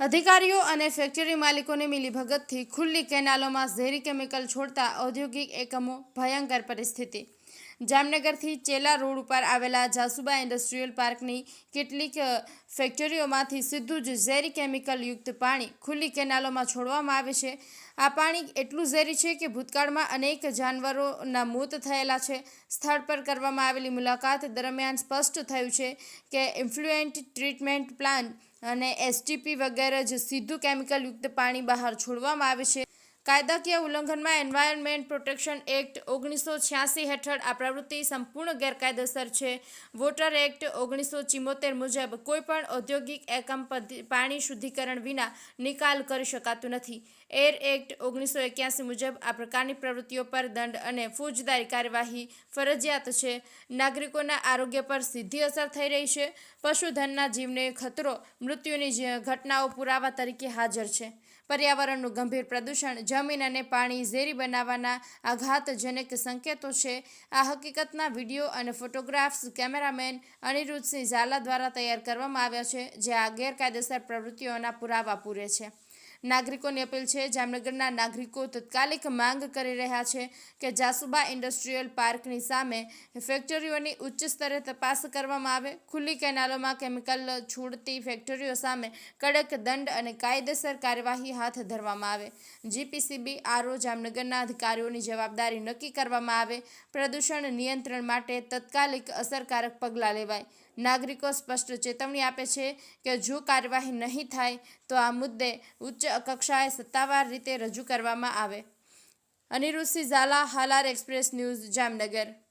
અધિકારીઓ અને ફેક્ટરી માલિકોની મિલીભગતથી ખુલ્લી કેનાલોમાં ઝેરી કેમિકલ છોડતા ઔદ્યોગિક એકમો ભયંકર પરિસ્થિતિ. જામનગરથી ચેલા રોડ ઉપર આવેલા જાસુબા ઇન્ડસ્ટ્રીયલ પાર્કની કેટલીક ફેક્ટરીઓમાંથી સીધું જ ઝેરી કેમિકલ યુક્ત પાણી ખુલ્લી કેનાલોમાં છોડવામાં આવે છે. આ પાણી એટલું ઝેરી છે કે ભૂતકાળમાં અનેક જાનવરોના મોત થયેલા છે. સ્થળ પર કરવામાં આવેલી મુલાકાત દરમિયાન સ્પષ્ટ થયું છે કે ઇન્ફ્લુએન્ટ ટ્રીટમેન્ટ પ્લાન્ટ અને એસટીપી વગેરે જ સીધું કેમિકલ યુક્ત પાણી બહાર છોડવામાં આવે છે. કાયદાકીય ઉલ્લંઘનમાં એન્વાયરમેન્ટ પ્રોટેક્શન એક્ટ ઓગણીસો છ્યાસી હેઠળ આ પ્રવૃત્તિ સંપૂર્ણ ગેરકાયદેસર છે. વોટર એક્ટ ઓગણીસો ચિમોતેર મુજબ કોઈપણ ઔદ્યોગિક એકમ પાણી શુદ્ધિકરણ વિના નિકાલ કરી શકાતું નથી. એર એક્ટ ઓગણીસો એક્યાસી મુજબ આ પ્રકારની પ્રવૃત્તિઓ પર દંડ અને ફોજદારી કાર્યવાહી ફરજિયાત છે. નાગરિકોના આરોગ્ય પર સીધી અસર થઈ રહી છે. પશુધનના જીવને ખતરો, મૃત્યુની ઘટનાઓ પુરાવા તરીકે હાજર છે. પર્યાવરણનું ગંભીર પ્રદૂષણ જમીન અને પાણી ઝેરી બનાવવાના આઘાતજનક સંકેતો છે. આ હકીકતના વીડિયો અને ફોટોગ્રાફ્સ કેમેરામેન અનિરુદ્ધસિંહ ઝાલા દ્વારા તૈયાર કરવામાં આવ્યા છે, જે આ ગેરકાયદેસર પ્રવૃત્તિઓના પુરાવા પૂરે છે. નાગરિકોની અપીલ છે. જામનગરના નાગરિકો તત્કાલિક માંગ કરી રહ્યા છે કે જાસુબા ઇન્ડસ્ટ્રીયલ પાર્કની સામે ફેક્ટરીઓની ઉચ્ચ સ્તરે તપાસ કરવામાં આવે. ખુલ્લી કેનાલોમાં કેમિકલ છોડતી ફેક્ટરીઓ સામે કડક દંડ અને કાયદેસર કાર્યવાહી હાથ ધરવામાં આવે. જીપીસીબી આરઓ જામનગરના અધિકારીઓની જવાબદારી નક્કી કરવામાં આવે. પ્રદૂષણ નિયંત્રણ માટે તત્કાલિક અસરકારક પગલાં લેવાય. નાગરિકો સ્પષ્ટ ચેતવણી આપે છે કે જો કાર્યવાહી નહીં થાય, તો આ મુદ્દે ઉચ્ચ કક્ષાએ સત્તાવાર રીતે રજૂ કરવામાં આવે. Aniruddhsinh Zala, Halar express news Jamnagar.